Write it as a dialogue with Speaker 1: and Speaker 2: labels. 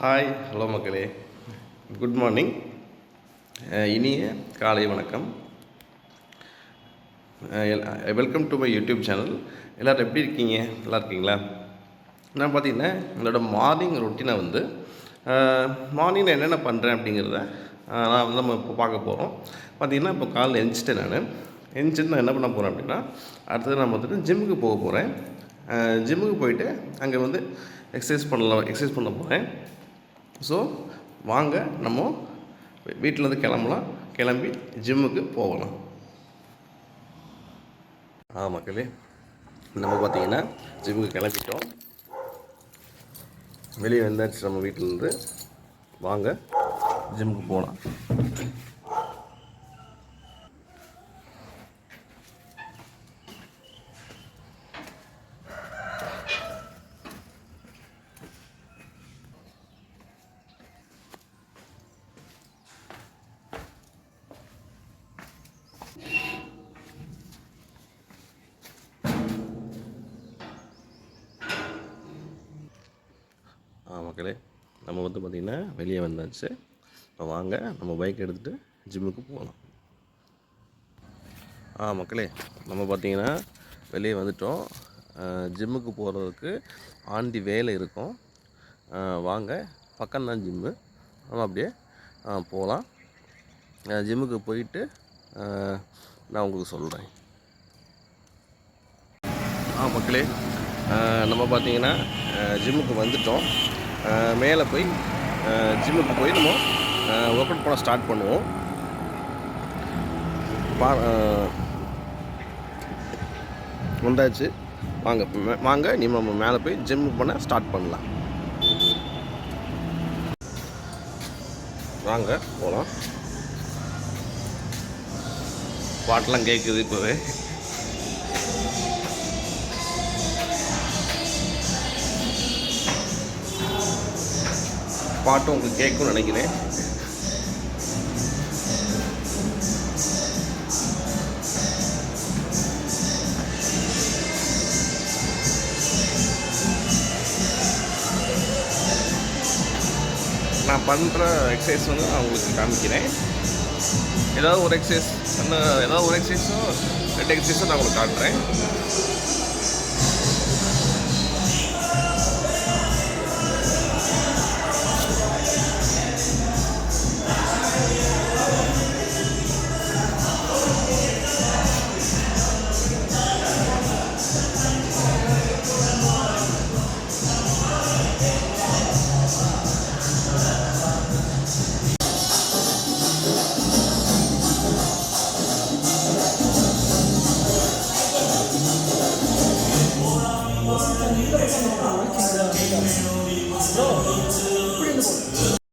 Speaker 1: Hi hello மக்களே good morning இனிய காலை வணக்கம் welcome to my YouTube channel எல்லோரும் எப்படி இருக்கீங்க நல்லா இருக்கீங்களா நான் பார்த்தீங்கன்னா என்னோடய மார்னிங் ரொட்டீனை வந்து மார்னிங் நான் என்னென்ன பண்ணுறேன் அப்படிங்கிறத நான் வந்து நம்ம இப்போ பார்க்க போகிறோம் பார்த்தீங்கன்னா இப்போ காலையில் எழுந்துச்சிட்டேன் நான் எழுந்திச்சிட்டு நான் என்ன பண்ண போகிறேன் அப்படின்னா அடுத்தது நான் வந்துட்டு ஜிம்முக்கு போக போகிறேன் ஜிம்முக்கு போயிட்டு அங்கே வந்து எக்ஸசைஸ் பண்ணலாம் எக்ஸசைஸ் பண்ண போகிறேன் ஸோ வாங்க நம்ம வீட்டிலேருந்து கிளம்பலாம் கிளம்பி ஜிம்முக்கு போகலாம் ஆ மக்களே நம்ம பார்த்தீங்கன்னா ஜிம்முக்கு கிளம்பிட்டோம் வெளியே வந்தாச்சு நம்ம வீட்டிலேருந்து வாங்க ஜிம்முக்கு போகலாம் மக்களே நம்ம வந்து பார்த்திங்கன்னா வெளியே வந்தாச்சு இப்போ வாங்க நம்ம பைக் எடுத்துகிட்டு ஜிம்முக்கு போகலாம் ஆ மக்களே நம்ம பார்த்திங்கன்னா வெளியே வந்துட்டோம் ஜிம்முக்கு போகிறதுக்கு ஆண்டி வேலை இருக்கும் வாங்க பக்கம்தான் ஜிம்மு நம்ம அப்படியே போகலாம் ஜிம்முக்கு போயிட்டு நான் உங்களுக்கு சொல்கிறேன் ஆ மக்களே நம்ம பார்த்தீங்கன்னா ஜிம்முக்கு வந்துட்டோம் மேலே போய் ஜிம்முக்கு போய் நம்ம ஒர்க் அவுட் பண்ண ஸ்டார்ட் பண்ணுவோம் பா வந்தாச்சு வாங்க வாங்க நீ நம்ம மேலே போய் ஜிம் பண்ண ஸ்டார்ட் பண்ணலாம் வாங்க போகலாம் பாட்டெலாம் கேட்குது இப்போவே பாட்டும் உங்களுக்கு கேட்கும்னு நினைக்கிறேன் நான் பண்ணுற எக்ஸசைஸ் வந்து நான் உங்களுக்கு காமிக்கிறேன் ஏதாவது ஒரு எக்ஸசைஸ் ஏதாவது ஒரு எக்ஸசைஸோ ரெண்டு எக்ஸசைஸும் நான் உங்களுக்கு காட்டுறேன் No.